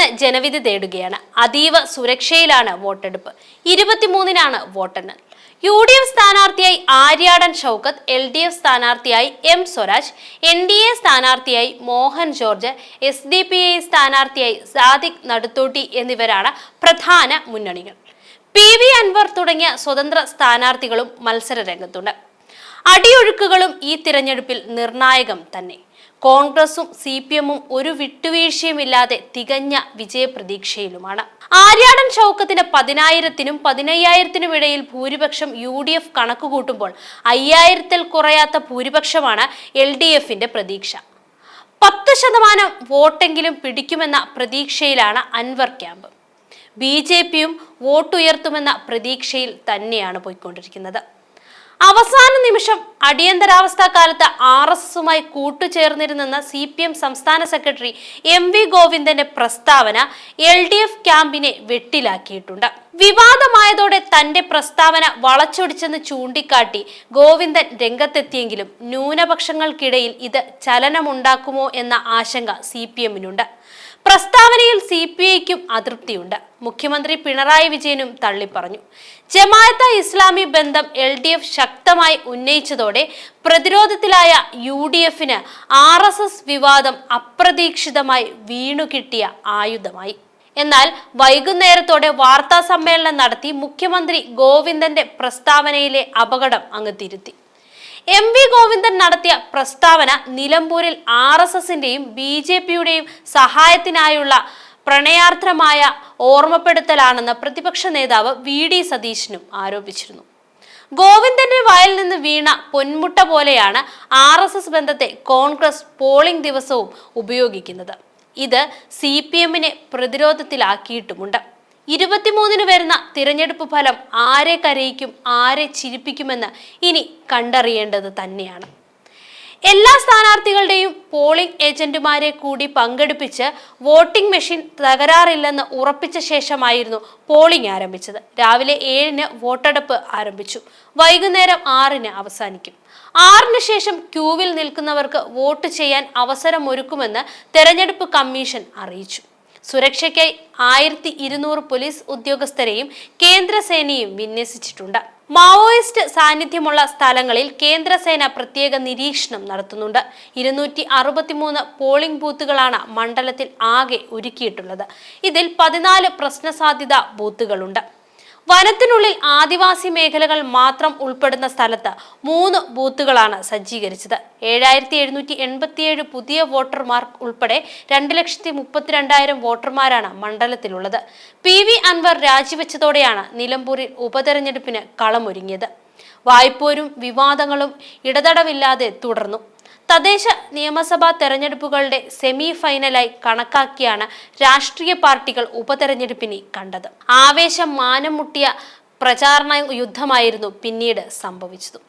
ഇന്ന് ജനവിധി തേടുകയാണ്. അതീവ സുരക്ഷയിലാണ് വോട്ടെടുപ്പ്. ഇരുപത്തിമൂന്നിനാണ് വോട്ടെണ്ണൽ. യു ഡി എഫ് സ്ഥാനാർത്ഥിയായി Aryadan Shoukath L D F സ്ഥാനാർത്ഥിയായി M Swaraj N D A സ്ഥാനാർത്ഥിയായി Mohan George S D P I സ്ഥാനാർത്ഥിയായി സാദിഖ് നടുത്തോട്ടി എന്നിവരാണ് പ്രധാന മുന്നണികൾ. പി വി അൻവർ തുടങ്ങിയ സ്വതന്ത്ര സ്ഥാനാർത്ഥികളും മത്സര രംഗത്തുണ്ട്. അടിയൊഴുക്കുകളും ഈ തിരഞ്ഞെടുപ്പിൽ നിർണായകം തന്നെ. കോൺഗ്രസും സി പി എമ്മും ഒരു വിട്ടുവീഴ്ചയുമില്ലാതെ തികഞ്ഞ വിജയപ്രതീക്ഷയിലുമാണ്. ആര്യാടൻ ഷൗക്കത്തിന് പതിനായിരത്തിനും പതിനയ്യായിരത്തിനും ഇടയിൽ ഭൂരിപക്ഷം യു ഡി എഫ് കണക്കുകൂട്ടുമ്പോൾ അയ്യായിരത്തിൽ കുറയാത്ത ഭൂരിപക്ഷമാണ് എൽ ഡി എഫിന്റെ പ്രതീക്ഷ. പത്ത് ശതമാനം വോട്ടെങ്കിലും പിടിക്കുമെന്ന പ്രതീക്ഷയിലാണ് അൻവർ ക്യാമ്പ്. ബി ജെ പിയും വോട്ടുയർത്തുമെന്ന പ്രതീക്ഷയിൽ തന്നെയാണ് പോയിക്കൊണ്ടിരിക്കുന്നത്. അവസാന നിമിഷം അടിയന്തരാവസ്ഥ കാലത്ത് ആർ എസ് എസുമായി കൂട്ടുചേർന്നിരുന്നെന്ന സി പി എം സംസ്ഥാന സെക്രട്ടറി എം വി ഗോവിന്ദന്റെ പ്രസ്താവന എൽ ഡി എഫ് ക്യാമ്പിനെ വെട്ടിലാക്കിയിട്ടുണ്ട്. വിവാദമായതോടെ തന്റെ പ്രസ്താവന വളച്ചൊടിച്ചെന്ന് ചൂണ്ടിക്കാട്ടി ഗോവിന്ദൻ രംഗത്തെത്തിയെങ്കിലും ന്യൂനപക്ഷങ്ങൾക്കിടയിൽ ഇത് ചലനമുണ്ടാക്കുമോ എന്ന ആശങ്ക സി പി എമ്മിനുണ്ട്. പ്രസ്താവനയിൽ സി പി ഐക്കും അതൃപ്തിയുണ്ട്. മുഖ്യമന്ത്രി പിണറായി വിജയനും തള്ളിപ്പറഞ്ഞു. ജമാഅത്ത ഇസ്ലാമി ബന്ധം എൽ ഡി എഫ് ശക്തമായി ഉന്നയിച്ചതോടെ പ്രതിരോധത്തിലായ യു ഡി എഫിന് ആർ എസ് എസ് വിവാദം അപ്രതീക്ഷിതമായി വീണുകിട്ടിയ ആയുധമായി. എന്നാൽ വൈകുന്നേരത്തോടെ വാർത്താ സമ്മേളനം നടത്തി മുഖ്യമന്ത്രി ഗോവിന്ദന്റെ പ്രസ്താവനയിലെ അപകടം അങ്ങ് തിരുത്തി. എം വി ഗോവിന്ദൻ നടത്തിയ പ്രസ്താവന നിലമ്പൂരിൽ ആർ എസ് എസിന്റെയും ബി ജെ പിയുടെയും സഹായത്തിനായുള്ള പ്രണയാർദ്ധമായ ഓർമ്മപ്പെടുത്തലാണെന്ന് പ്രതിപക്ഷ നേതാവ് വി ഡി സതീശനും ആരോപിച്ചിരുന്നു. ഗോവിന്ദന്റെ വായിൽ നിന്ന് വീണ പൊന്മുട്ട പോലെയാണ് ആർ എസ് എസ് ബന്ധത്തെ കോൺഗ്രസ് പോളിംഗ് ദിവസവും ഉപയോഗിക്കുന്നത്. ഇത് സി പി എമ്മിനെ പ്രതിരോധത്തിലാക്കിയിട്ടുമുണ്ട്. ഇരുപത്തിമൂന്നിന് വരുന്ന തിരഞ്ഞെടുപ്പ് ഫലം ആരെ കരയിക്കും ആരെ ചിരിപ്പിക്കുമെന്ന് ഇനി കണ്ടറിയേണ്ടത് തന്നെയാണ്. എല്ലാ സ്ഥാനാർത്ഥികളുടെയും പോളിംഗ് ഏജന്റുമാരെ കൂടി പങ്കെടുപ്പിച്ച് വോട്ടിംഗ് മെഷീൻ തകരാറില്ലെന്ന് ഉറപ്പിച്ച ശേഷമായിരുന്നു പോളിംഗ് ആരംഭിച്ചത്. രാവിലെ ഏഴിന് വോട്ടെടുപ്പ് ആരംഭിച്ചു. വൈകുന്നേരം ആറിന് അവസാനിക്കും. ആറിന് ശേഷം ക്യൂവിൽ നിൽക്കുന്നവർക്ക് വോട്ട് ചെയ്യാൻ അവസരമൊരുക്കുമെന്ന് തെരഞ്ഞെടുപ്പ് കമ്മീഷൻ അറിയിച്ചു. സുരക്ഷയ്ക്കായി ആയിരത്തി ഇരുന്നൂറ് പോലീസ് ഉദ്യോഗസ്ഥരെയും കേന്ദ്രസേനയും വിന്യസിച്ചിട്ടുണ്ട്. മാവോയിസ്റ്റ് സാന്നിധ്യമുള്ള സ്ഥലങ്ങളിൽ കേന്ദ്രസേന പ്രത്യേക നിരീക്ഷണം നടത്തുന്നുണ്ട്. ഇരുന്നൂറ്റി അറുപത്തിമൂന്ന് പോളിംഗ് ബൂത്തുകളാണ് മണ്ഡലത്തിൽ ആകെ ഒരുക്കിയിട്ടുള്ളത്. ഇതിൽ പതിനാല് പ്രശ്നസാധ്യത ബൂത്തുകളുണ്ട്. വനത്തിനുള്ളിൽ ആദിവാസി മേഖലകൾ മാത്രം ഉൾപ്പെടുന്ന സ്ഥലത്ത് മൂന്ന് ബൂത്തുകളാണ് സജ്ജീകരിച്ചത്. ഏഴായിരത്തി എഴുന്നൂറ്റി എൺപത്തിയേഴ് പുതിയ വോട്ടർമാർ ഉൾപ്പെടെ രണ്ട് ലക്ഷത്തി മുപ്പത്തിരണ്ടായിരം വോട്ടർമാരാണ് മണ്ഡലത്തിലുള്ളത്. പി വി അൻവർ രാജിവെച്ചതോടെയാണ് നിലമ്പൂരിൽ ഉപതെരഞ്ഞെടുപ്പിന് കളമൊരുങ്ങിയത്. വായ്പോരും വിവാദങ്ങളും ഇടതടവില്ലാതെ തുടർന്നു. തദ്ദേശ നിയമസഭാ തെരഞ്ഞെടുപ്പുകളുടെ സെമി ഫൈനലായി കണക്കാക്കിയാണ് രാഷ്ട്രീയ പാർട്ടികൾ ഉപതെരഞ്ഞെടുപ്പിനെ കണ്ടത്. ആവേശം മാനം മുട്ടിയ പ്രചാരണ യുദ്ധമായിരുന്നു പിന്നീട് സംഭവിച്ചത്.